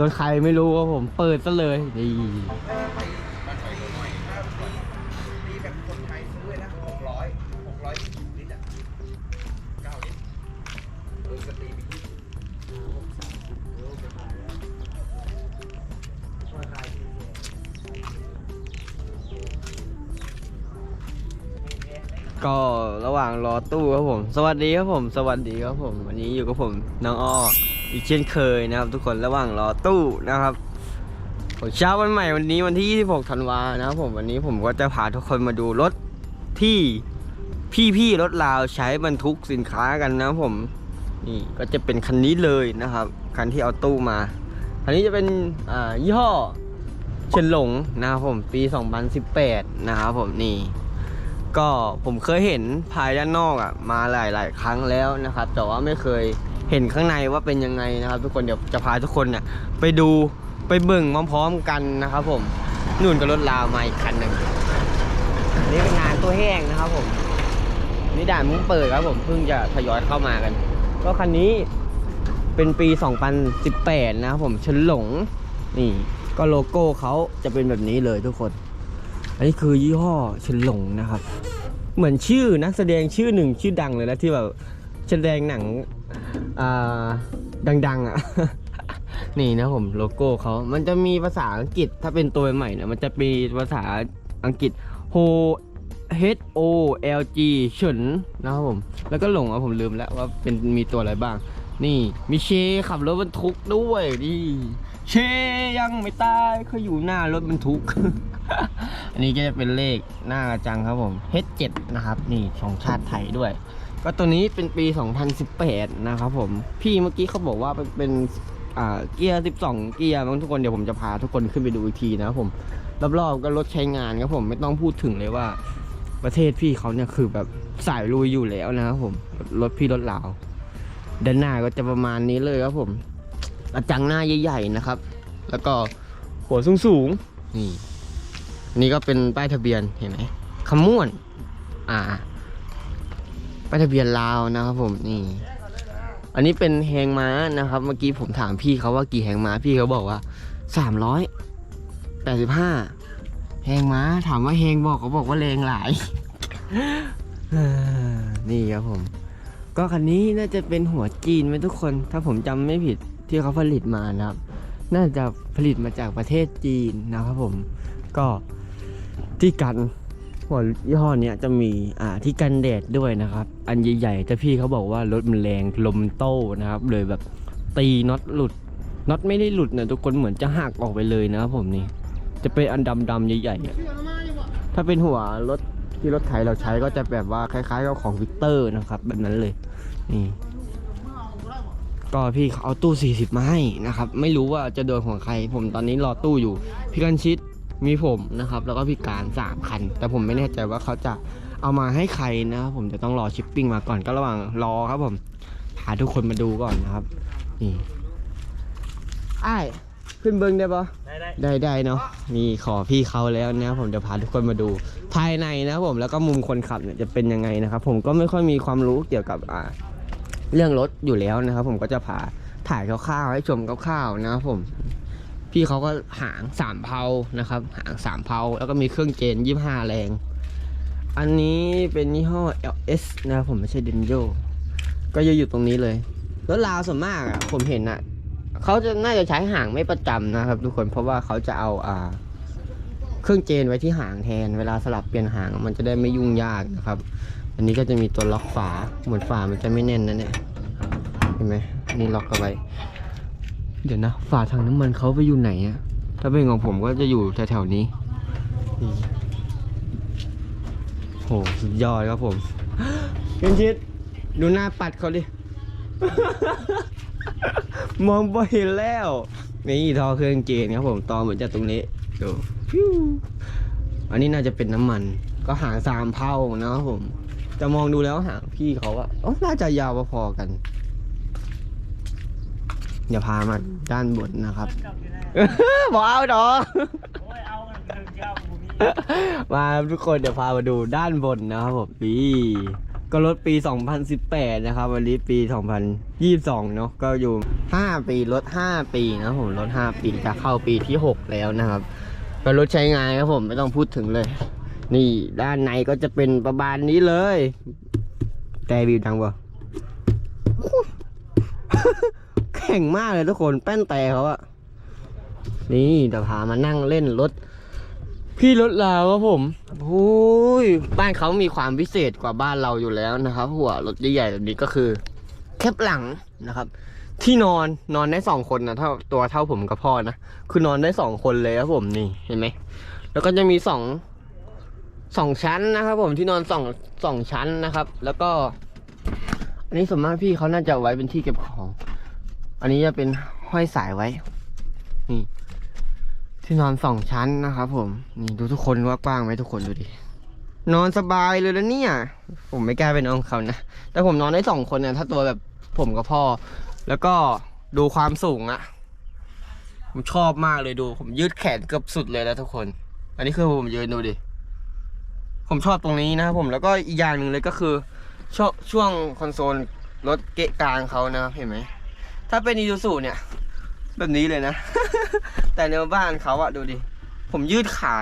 รถใครไม่รู้ครับผมเปิดซะเลยนี่ก็ระหว่างรอตู้ครับผม สวัสดีครับผม สวัสดีครับผม วันนี้อยู่กับผมน้องอ้อ อีกเช่นเคยนะครับ ทุกคนระหว่างรอตู้นะครับผมเช้าวันใหม่วันนี้วันที่ 26 ธันวานะครับผมวันนี้ผมก็จะพาทุกคนมาดูรถที่พี่ๆรถลาวใช้บรรทุกสินค้ากันนะครับผมนี่ก็จะเป็นคันนี้เลยนะครับคันที่เอาตู้มาคันนี้จะเป็นยี่ห้อเฉินหลงนะครับผมปี 2018 นะครับผมนี่ ก็ผมเคยเห็นภายด้านนอกอะมาหลาย ๆ ครั้งแล้วนะครับ แต่ว่าไม่เคย เห็นข้างในว่าเป็นยังไงนะครับ ทุกคนเดี๋ยวจะพาทุกคนเนี่ยไปดูไปเบิ่งพร้อมๆกันนะครับ ผมนู่นก็รถลาวมาอีกคันหนึ่งอันนี่เป็นงานตัวแห้งนะครับผมนี่ด่านมุ่งเปิดครับผมเพิ่งจะทยอยเข้ามากัน ก็คันนี้เป็นปี 2018 นะครับผมเฉนหลงนี่ก็โลโก้เขาจะเป็นแบบนี้เลยทุกคน อันนี้คือยี่ห้อเฉนหลงนะครับ เหมือนชื่อนักแสดงชื่อหนึ่งชื่อดังเลยนะที่แบบแสดงหนัง ดังๆอะ นี่นะผมโลโก้เขา มันจะมีภาษาอังกฤษถ้าเป็นตัวใหม่เนี่ยมันจะมีภาษาอังกฤษ Ho H O L G ฉินนะครับผม แล้วก็หลงอะผมลืมแล้วว่าเป็นมีตัวอะไรบ้าง นี่มีเชขับรถบรรทุกด้วยนี่ เชยังไม่ตายเขาอยู่หน้ารถบรรทุก อันนี้ก็จะเป็นเลขหน้ากระจังครับผม H7 นะครับ นี่ของชาติไทยด้วย ก็ตัวนี้เป็นปี 2018 นะครับผม พี่เมื่อกี้เขาบอกว่าเป็นเป็นเกียร์ 12 เกียร์มั้งทุกคนเดี๋ยวผมจะพาทุกคนขึ้นไปดูอีกทีนะครับผมรอบๆก็รถใช้งานครับผมไม่ต้องพูดถึงเลยว่า ประเทศพี่เขาเนี่ยคือแบบสายลุยอยู่แล้วนะครับผมรถพี่รถลาวด้านหน้าก็จะประมาณนี้เลยครับผมกระจังหน้าใหญ่ๆนะครับ แล้วก็หัวสูงๆนี่นี่ก็เป็นป้ายทะเบียนเห็นไหมขม่วนอ่า ป้ายทะเบียนลาวนะครับผมนี่อันนี้เป็นแหงม้านะครับ เมื่อกี้ผมถามพี่เขาว่ากี่แหงม้าพี่เขาบอกว่าสามร้อยแปดสิบห้าแหงม้าถามว่าแหงบอกเขาบอกว่าแรงหลายนี่ครับผม ก็คันนี้น่าจะเป็นหัวจีนไหมทุกคน ถ้าผมจำไม่ผิดที่เขาผลิตมานะครับ น่าจะผลิตมาจากประเทศจีนนะครับผม ก็ที่กัน หัวยี่ห้อเนี้ยจะมีอ่าที่กันแดดด้วยนะครับ อันใหญ่ๆแต่พี่เขาบอกว่ารถมันแรงลมโต้นะครับ เลยแบบตีน็อตหลุดน็อตไม่ได้หลุดนะทุกคนเหมือนจะหักออกไปเลยนะครับผมนี่ จะเป็นอันดำๆใหญ่ๆถ้าเป็นหัวรถที่รถไถเราใช้ก็จะแบบว่าคล้ายๆกับของวิกเตอร์นะครับ แบบนั้นเลยนี่ก็พี่เขาเอาตู้ 40 มาให้นะครับ ไม่รู้ว่าจะโดนของใคร ผมตอนนี้รอตู้อยู่ พี่กันชิด มีผมนะครับ แล้วก็พี่การสามคัน แต่ผมไม่แน่ใจว่าเขาจะเอามาให้ใครนะครับผมจะต้องรอชิปปิ้งมาก่อนก็ระหว่างรอครับผมพาทุกคนมาดูก่อนนะครับนี่ไอ้ายขึ้นเบิ้งได้ปะได้ได้ได้ได้เนาะนี่ขอพี่เขาแล้วนะครับผมจะพาทุกคนมาดู ภายในนะครับผมแล้วก็มุมคนขับเนี่ยจะเป็นยังไงนะครับ ผมก็ไม่ค่อยมีความรู้เกี่ยวกับอ่าเรื่องรถอยู่แล้วนะครับ ผมก็จะพาถ่ายคร่าวๆให้ชมคร่าวๆนะครับผม พี่เขาก็หางสามเพานะครับ หางสามเพาแล้วก็มีเครื่องเจนยี่ห้าแรง อันนี้เป็นยี่ห้อ LS นะครับผมไม่ใช่เดนโยก็จะอยู่ตรงนี้เลยรถลาวส่วนมากอะผมเห็นอะเขาจะน่าจะใช้หางไม่ประจำนะครับ ทุกคนเพราะว่าเขาจะเอาอ่า เครื่องเจนไว้ที่หางแทน เวลาสลับเปลี่ยนหางมันจะได้ไม่ยุ่งยากนะครับ อันนี้ก็จะมีตัวล็อกฝาเหมือนฝามันจะไม่แน่นนะเนี่ยเห็นไหมนี่ล็อกเอาไว้ เดี๋ยวนะฝาถังน้ำมันเขาไปอยู่ไหนอะถ้าเป็นของผมก็จะอยู่แถวๆนี้โหสุดยอดครับผมเคนชิดดูหน้าปัดเขาดิ มองบ่เห็นแล้ว นี่ทอเครื่องเจนครับผมตอเหมือนจากตรงนี้ดูฟิวอันนี้น่าจะเป็นน้ำมัน ก็หางสามเผานะครับผม จะมองดูแล้วหางพี่เขาอะอ๋อน่าจะยาวพอๆกัน อย่าพามาด้านบนนะครับบอกเอาดอกโอ้ยเอาเงินเก้าบุมีมาทุกคนเดี๋ยวพามาดูด้านบนนะครับผมนี่ก็รถปี 2018 นะครับ วันนี้ปี 2022 เนาะก็อยู่ 5 ปีรถ 5 ปีนะครับผมรถ 5 ปีจะเข้าปีที่ 6 แล้วนะครับก็รถใช้งานครับผมไม่ต้องพูดถึงเลย นี่ด้านในก็จะเป็นประมาณนี้เลย แต่วิวดังปะ แข่งมากเลยทุกคนแป้นแต่เขาอะนี่เดี๋ยวพามานั่งเล่นรถ พี่รถลาวครับผมโอ้ยบ้านเขามีความพิเศษกว่าบ้านเราอยู่แล้วนะครับ หัวรถใหญ่ๆแบบนี้ก็คือแคบหลังนะครับ ที่นอนนอนได้สองคนนะเท่าตัวเท่าผมกับพ่อนะคือนอนได้สองคนเลยครับผมนี่เห็นไหมแล้วก็จะมีสองสองชั้นนะครับ ผมที่นอนสองสองชั้นนะครับ แล้วก็ อันนี้ส่วนมากพี่เขาน่าจะไว้เป็นที่เก็บของ อันนี้จะเป็นห้อยสายไว้ นี่ที่นอนสองชั้นนะครับผม นี่ดูทุกคนว่ากว้างไหมทุกคนดูดิ นอนสบายเลยแล้วเนี่ย ผมไม่กล้าไปนอนเขานะ แต่ผมนอนได้สองคนเนี่ยถ้าตัวแบบผมกับพ่อ แล้วก็ดูความสูงอะผมชอบมากเลยดู ผมยืดแขนเกือบสุดเลยแล้วทุกคน อันนี้คือผมยืนดูดิ ผมชอบตรงนี้นะครับผม แล้วก็อีกอย่างหนึ่งเลยก็คือ ช่วงช่วงคอนโซลรถเกะกลางเขานะครับเห็นไหม ถ้าเป็นอีซูซูเนี่ย แบบนี้เลยนะ แต่ในบ้านเขาอะดูดิ ผมยืดขา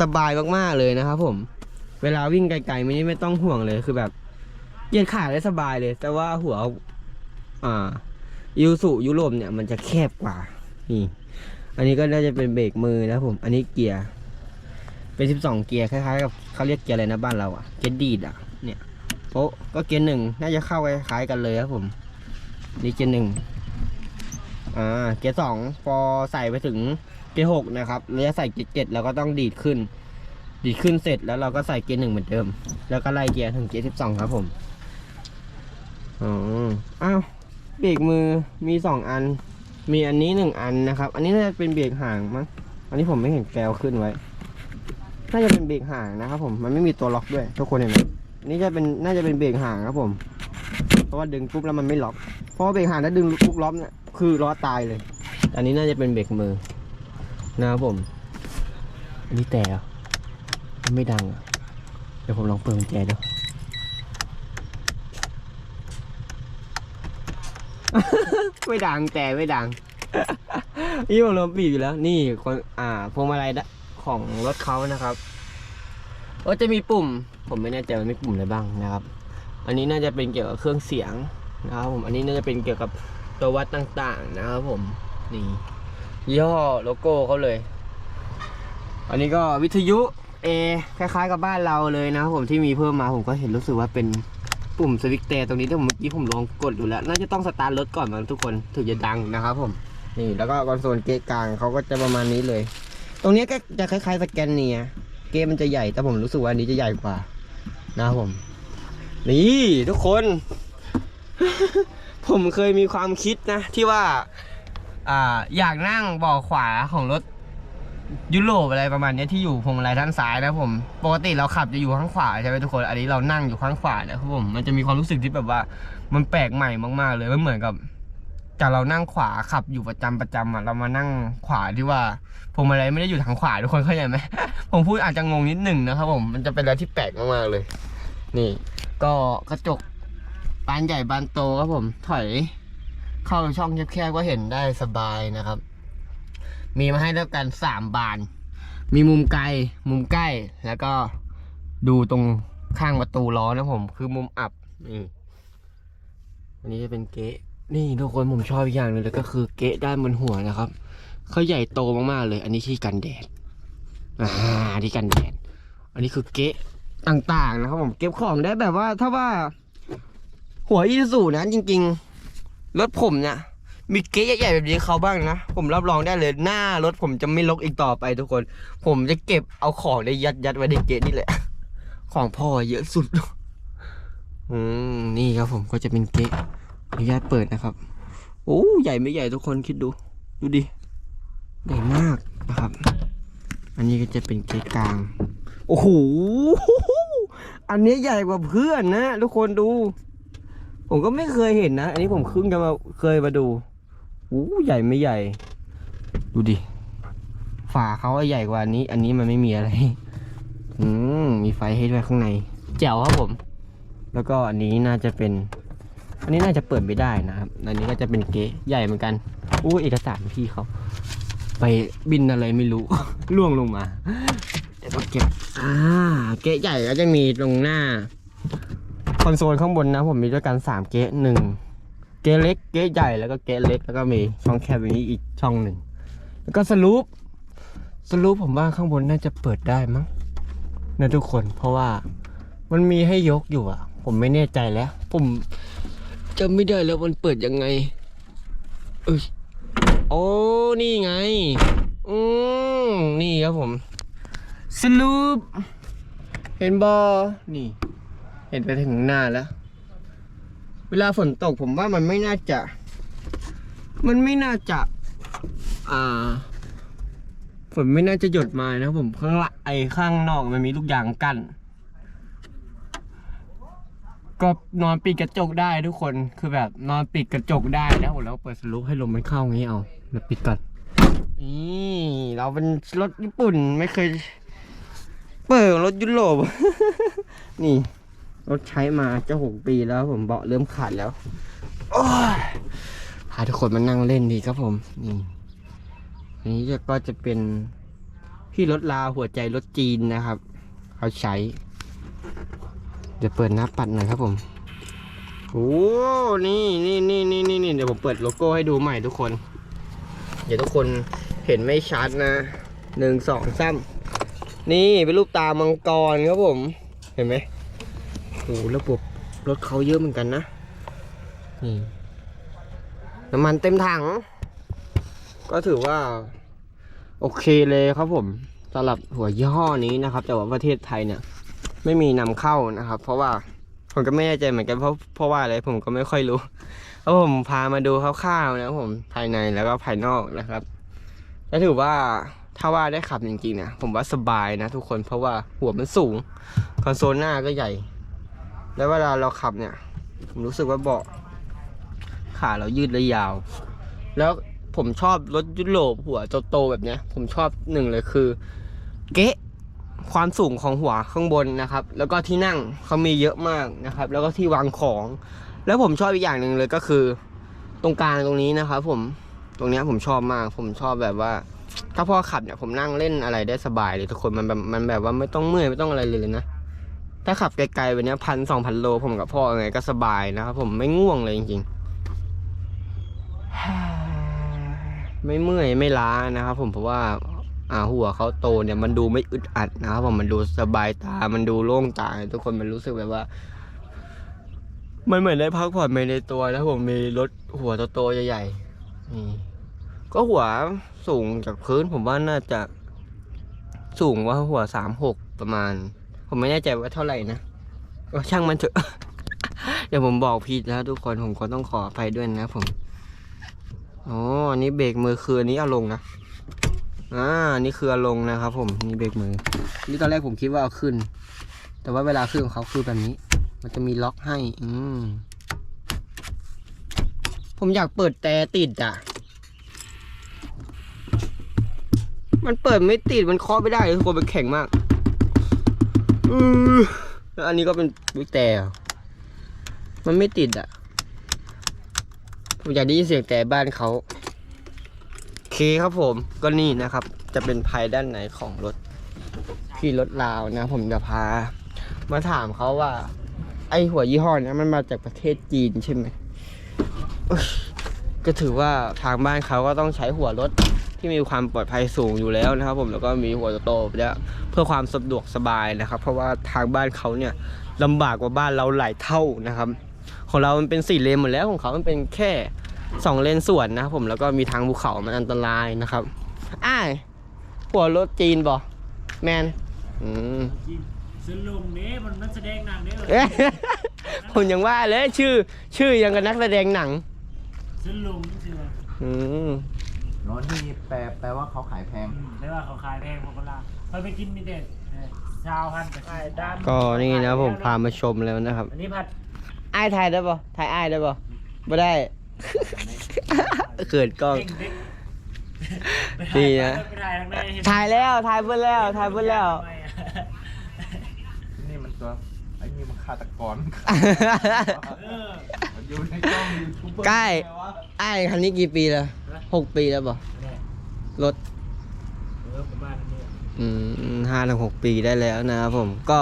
สบายมากๆเลยนะครับผม เวลาวิ่งไกลๆไม่ไม่ต้องห่วงเลยคือแบบยียดขาได้สบายเลย แต่ว่าหัว อ่ายูสุยุโรปเนี่ยมันจะแคบกว่า นี่ อันนี้ก็น่าจะเป็นเบรกมือนะผม อันนี้เกียร์ เป็น12เกียร์คล้ายๆกับเขาเรียกเกียร์อะไรนะบ้านเราอะเกียร์ดีดอะเนี่ยโอ้ก็เกียร์หนึ่งน่าจะเข้าคล้ายๆกันเลยครับผม นี่เกียร์หนึ่งอ่าเกียร์สองพอใส่ไปถึงเกียร์หกนะครับแล้วจะใส่เกียร์เจ็ดเราก็ต้องดีดขึ้น ดีดขึ้นเสร็จแล้วเราก็ใส่เกียร์หนึ่งเหมือนเดิม แล้วก็ไล่เกียร์ถึงเกียร์สิบสองครับผมอ๋ออ้าวเบรกมือมีสองอัน มีอันนี้หนึ่งอันนะครับ อันนี้น่าจะเป็นเบรกห่างมั้งอันนี้ผมไม่เห็นแกวขึ้นไว้น่าจะเป็นเบรกห่างนะครับ ผมมันไม่มีตัวล็อกด้วยทุกคนเห็นไหมนี่จะเป็นน่าจะเป็นเบรกห่างครับผม เพราะว่าดึงปุ๊บแล้วมันไม่ล็อก ราะเบรกห่างถ้าดึงปุ๊บล็อกเนี่ยคือล้อตายเลย อันนี้น่าจะเป็นเบรกมือนะครับผม อันนี้แต่ไม่ดังอะเดี๋ยวผมลองเปิดกุญแจดูไม่ดังแต่ไม่ดังนี่ผมลมปีบอยู่แล้ว นี่คนอ่าพวงมาลัยของรถเขานะครับก็จะมีปุ่ม ผมไม่แน่ใจว่ามีปุ่มอะไรบ้างนะครับ อันนี้น่าจะเป็นเกี่ยวกับเครื่องเสียง นะครับผมอันนี้น่าจะเป็นเกี่ยวกับตัววัดต่างๆนะครับผมนี่ยี่ห้อโลโก้เขาเลย อันนี้ก็วิทยุเอคล้ายๆกับบ้านเราเลยนะครับผมที่มีเพิ่มมาผมก็เห็นรู้สึกว่าเป็นปุ่มสวิตช์แต่ตรงนี้ที่ผมเมื่อกี้ผมลองกดดูแล้ว น่าจะต้องสตาร์ทรถก่อนมันทุกคนถึงจะดังนะครับผมนี่แล้วก็คอนโซลเกะกลางเขาก็จะประมาณนี้เลย ตรงนี้ก็จะคล้ายๆสแกนเนียเกมมันจะใหญ่แต่ผมรู้สึกว่าอันนี้จะใหญ่กว่านะครับผม นี่ทุกคน ผมเคยมีความคิดนะ ที่ว่าอ่าอยากนั่งเบาะขวาของรถยุโรปอะไรประมาณนี้ที่อยู่พวงมาลัยด้านซ้ายนะผม ปกติเราขับจะอยู่ข้างขวาใช่ไหมทุกคน อันนี้เรานั่งอยู่ข้างขวานะครับผม มันจะมีความรู้สึกที่แบบว่า มันแปลกใหม่มากๆเลย มันเหมือนกับจากเรานั่งขวาขับอยู่ประจำประจำอะเรามานั่งขวาที่ว่าพวงมาลัยไม่ได้อยู่ทางขวาทุกคนเข้าใจไหม ผมพูดอาจจะงงนิดหนึ่งนะครับผม มันจะเป็นอะไรที่แปลกมากๆเลย นี่ ก็กระจก บานใหญ่บานโตครับผม ถอยเข้าช่องแคบๆก็เห็นได้สบายนะครับ มีมาให้แล้วกันสามบาน มีมุมไกล มุมใกล้ แล้วก็ดูตรงข้างประตูล้อนะผม คือมุมอับนี่อันนี้จะเป็นเก๊ะนี่ทุกคนผมชอบอีกอย่างหนึงเลยก็คือเก๊ะด้านบนหัวนะครับเขาใหญ่โตมากๆเลย อันนี้ที่กันแดดอ่าที่กันแดด อันนี้คือเก๊ะต่างๆนะครับผมเก็บของได้แบบว่าถ้าว่า หัวอีสูนะจริง ๆ รถผมเนี่ยมีเก๊ะใหญ่ๆแบบนี้เขาบ้างนะ ผมรับรองได้เลยหน้ารถผมจะไม่ลกอีกต่อไปทุกคน ผมจะเก็บเอาของได้ยัดยัดๆไว้ในเก๊นี่แหละ ของพ่อเยอะสุด อืมนี่ครับผมก็จะเป็นเก๊ะอนุญาตเปิดนะครับ โอ้ใหญ่ไม่ใหญ่ทุกคนคิดดู ดูดิใหญ่มากนะครับ อันนี้ก็จะเป็นเก๊ะกลาง โอ้โห อันนี้ใหญ่กว่าเพื่อนนะทุกคนดู ผมก็ไม่เคยเห็นนะ อันนี้ผมเพิ่งจะมาเคยมาดูอู้ใหญ่ไม่ใหญ่ ดูดิ ฝาเขาใหญ่กว่านี้ อันนี้มันไม่มีอะไร อืมมีไฟให้ด้วยข้างใน แจ๋วครับผม แล้วก็อันนี้น่าจะเป็น อันนี้น่าจะเปิดไม่ได้นะครับ อันนี้ก็จะเป็นเก๊ใหญ่เหมือนกัน อู้เอกสารพี่เขา ไปบินอะไรไม่รู้ ล่วงลงมาเดี๋ยวต้องเก็บ อ่า เก๊ใหญ่ก็จะมีตรงหน้า คอนโซลข้างบนนะผมมีด้วยกันสามเก๊ะหนึ่งเก๊ะเล็กเก๊ะใหญ่แล้วก็เก๊ะเล็กแล้วก็มีช่องแคบอย่างนี้อีกช่องหนึ่งแล้วก็สลูปสลูปผมว่าข้างบนน่าจะเปิดได้มั้งนะทุกคนเพราะว่ามันมีให้ยกอยู่อะ ผมไม่แน่ใจแล้ว ผมจำไม่ได้แล้วมันเปิดยังไงเอ้ยโอ้นี่ไงอืมนี่ครับผมสลูปเห็นบอนี่ เห็นไปถึงหน้าแล้ว เวลาฝนตกผมว่ามันไม่น่าจะ มันไม่น่าจะ อ่า ฝนไม่น่าจะหยดมานะผมข้างละไอข้างนอกมันมีลูกยางกั้นก็นอนปิดกระจกได้ทุกคนคือแบบนอนปิดกระจกได้นะผมแล้วเปิดสลูปให้ลมมันเข้าอย่างนี้เอาเดี๋ยวปิดก่อนนี่เราเป็นรถญี่ปุ่นไม่เคย เปิดรถยุโรปนี่ รถใช้มาจะหกปีแล้วผมเบาะเริ่มขาดแล้วโอ้ยพาทุกคนมานั่งเล่นดีครับผม นี่อันนี้จะก็จะเป็นพี่รถลาหัวใจรถจีนนะครับ เขาใช้ เดี๋ยวเปิดหน้าปัดหน่อยครับผมโอ้นี่นี่นี่นี่นี่นี่เดี๋ยวผมเปิดโลโก้ให้ดูใหม่ทุกคน เดี๋ยวทุกคนเห็นไม่ชัดนะหนึ่งสองสามนี่เป็นรูปตามังกรครับผม เห็นไหม โอ้ระบบรถเขาเยอะเหมือนกันนะ นี่ น้ำมันเต็มถัง ก็ถือว่า โอเคเลยครับผมสำหรับหัวยี่ห้อนี้นะครับ แต่ว่าประเทศไทยเนี่ย ไม่มีนำเข้านะครับ เพราะว่าผมก็ไม่แน่ใจเหมือนกันเพราะเพราะว่าอะไรผมก็ไม่ค่อยรู้เพราะผมพามาดูคร่าวๆนะครับผมภายในแล้วก็ภายนอกนะครับและถือว่าถ้าว่าได้ขับจริงๆนะผมว่าสบายนะทุกคนเพราะว่าหัวมันสูง คอนโซลหน้าก็ใหญ่ แล้วเวลาเราขับเนี่ย ผมรู้สึกว่าเบาะขาเรายืดและยาว แล้วผมชอบรถยุโรปหัวโตๆแบบเนี้ย ผมชอบหนึ่งเลยคือ เก๊ะความสูงของหัวข้างบนนะครับ แล้วก็ที่นั่งเขามีเยอะมากนะครับ แล้วก็ที่วางของ แล้วผมชอบอีกอย่างหนึ่งเลยก็คือ ตรงกลางตรงนี้นะครับ ผมตรงเนี้ยผมชอบมาก ผมชอบแบบว่า ถ้าพ่อขับเนี่ยผมนั่งเล่นอะไรได้สบายเลยทุกคนมันแบบมันแบบว่าไม่ต้องเมื่อยไม่ต้องอะไรเลยนะ ถ้าขับไกลๆแบบเนี้พันสองพันโลผมกับพ่อไงก็สบายนะครับผมไม่ง่วงเลยจริงๆ ไม่เมื่อยไม่ล้านะครับผมเพราะว่าอ่าหัวเขาโตเนี่ยมันดูไม่อึดอัดนะครับผมมันดูสบายตา มันดูโล่งตา ทุกคนมันรู้สึกแบบว่า มันเหมือนได้พักผ่อนไปในตัวนะผมมีรถหัวโตๆใหญ่ๆนี่ก็หัวสูงจากพื้นผมว่าน่าจะสูงว่าหัวสามหกประมาณ ผมไม่แน่ใจว่าเท่าไหร่นะก็ช่างมันเถอะ เดี๋ยวผมบอกผิดนะทุกคนผมก็ต้องขออภัยด้วยนะผมอ๋ออันนี้เบรกมือคืออันนี้เอาลงนะอ่านี่คือเอาลงนะครับ ผมนี่เบรกมือ นี่ตอนแรกผมคิดว่าเอาขึ้น แต่ว่าเวลาขึ้นของเขาคือแบบนี้ มันจะมีล็อกให้ อืมผมอยากเปิดแต่ติดอะ มันเปิดไม่ติดมันเคาะไม่ได้ทุกคนมันแข็งมาก แล้วอันนี้ก็เป็นวิกแต่ มันไม่ติดอะ ผมอยากได้ยินเสียงแต่บ้านเขาโอเคครับผม ก็นี่นะครับ จะเป็นภายด้านไหนของรถที่รถลาวนะ ผมจะพา มาถามเขาว่า ไอหัวยี่ห้อนี้มันมาจากประเทศจีนใช่ไหม ก็ถือว่าทางบ้านเขาก็ต้องใช้หัวรถที่มีความปลอดภัยสูงอยู่แล้วนะครับ ผมแล้วก็มีหัวโตๆเนี่ย เพื่อความสะดวกสบายนะครับ เพราะว่าทางบ้านเขาเนี่ยลำบากกว่าบ้านเราหลายเท่านะครับ ของเรามันเป็นสี่เลนหมดแล้วของเขามันเป็นแค่สองเลนสวนนะครับผมแล้วก็มีทางภูเขามันอันตรายนะครับอ้ายหัวรถจีนบ่แมนอืมซึ่งลุงนี้มันมันแสดงหนังนี้เลยเอ๊ะผมยังว่าเลยชื่อ ชื่อยังกับนักแสดงหนังซึ่งลุงนี่สิว่าอืมโน้นที่แปลแปลว่าเขาขายแพงอืมได้ว่าเขาขายแพงพวกเรา เขาไปกินมีเด็ดชาวพันธุ์ขายด้านก็นี่นะผมพามาชมแล้วนะครับอันนี้ผัดอ้ายถ่ายได้ป่ะถ่ายอ้ายได้ป่ะไม่ได้ เขินกล้อง เด็กๆดีนะ ไปถ่ายทางไหนเห็นถ่ายแล้วถ่ายเพื่อนแล้วถ่ายเพื่อนแล้วทำไมอะนี่มันตัวไอ้นี่มันฆาตกรเออมันอยู่ในกล้องยูทูบเบอร์ใกล้ไงวะไอ้คันนี้กี่ปีแล้วหกปีแล้วบ่เนี่ยรถ เออประมาณนี้อืม ห้าถึงหกปีได้แล้วนะครับผมก็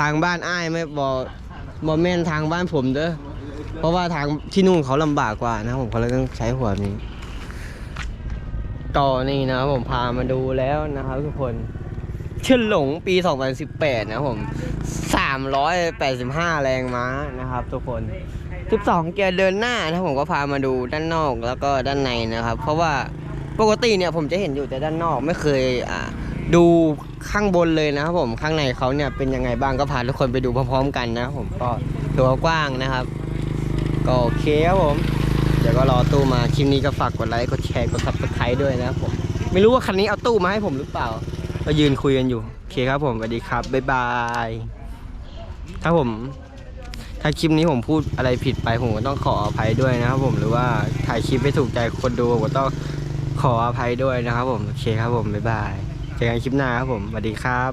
ทางบ้านอ้ายไม่บอบอแม่นทางบ้านผมเด้อเพราะว่าทางที่นู่นเขาลำบากกว่านะผมเขาเลยต้องใช้หัวนี้ ต่อนี่นะครับผมพามาดูแล้วนะครับทุกคนเชิญหลงปี 2018 นะครับผม 385 แรงม้านะครับ ทุกคน 12 เกียร์เดินหน้านะผมก็พามาดูด้านนอกแล้วก็ด้านในนะครับ เพราะว่าปกติเนี่ยผมจะเห็นอยู่แต่ด้านนอกไม่เคยอ่า ดูข้างบนเลยนะครับผมข้างในเขาเนี่ยเป็นยังไงบ้างก็พาทุกคนไปดูพร้อมๆกันนะครับผมก็ตัวกว้างนะครับ ก็โอเคครับผม เดี๋ยวก็รอตู้มาคลิปนี้ก็ฝากกดไลค์กดแชร์กดซับสไครต์ด้วยนะครับผมไม่รู้ว่าคันนี้เอาตู้มาให้ผมหรือเปล่า ก็ยืนคุยกันอยู่โอเคครับผมสวัสดีครับบ๊ายบายถ้าผม ถ้าคลิปนี้ผมพูดอะไรผิดไปผมก็ต้องขออภัยด้วยนะครับผมหรือว่าถ่ายคลิปไม่ถูกใจคนดูผมก็ต้องขออภัยด้วยนะครับผมโอเคครับผมบ๊ายบาย จอกันคลิปหน้าครับผมสวัสดีครับ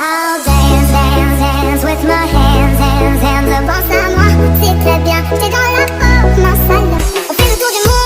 I'll dance, dance, dance with my hands, hands, hands. Pense à moi, c'est très bien. J'étais dans la robe, ma salle. On fait le tour du monde.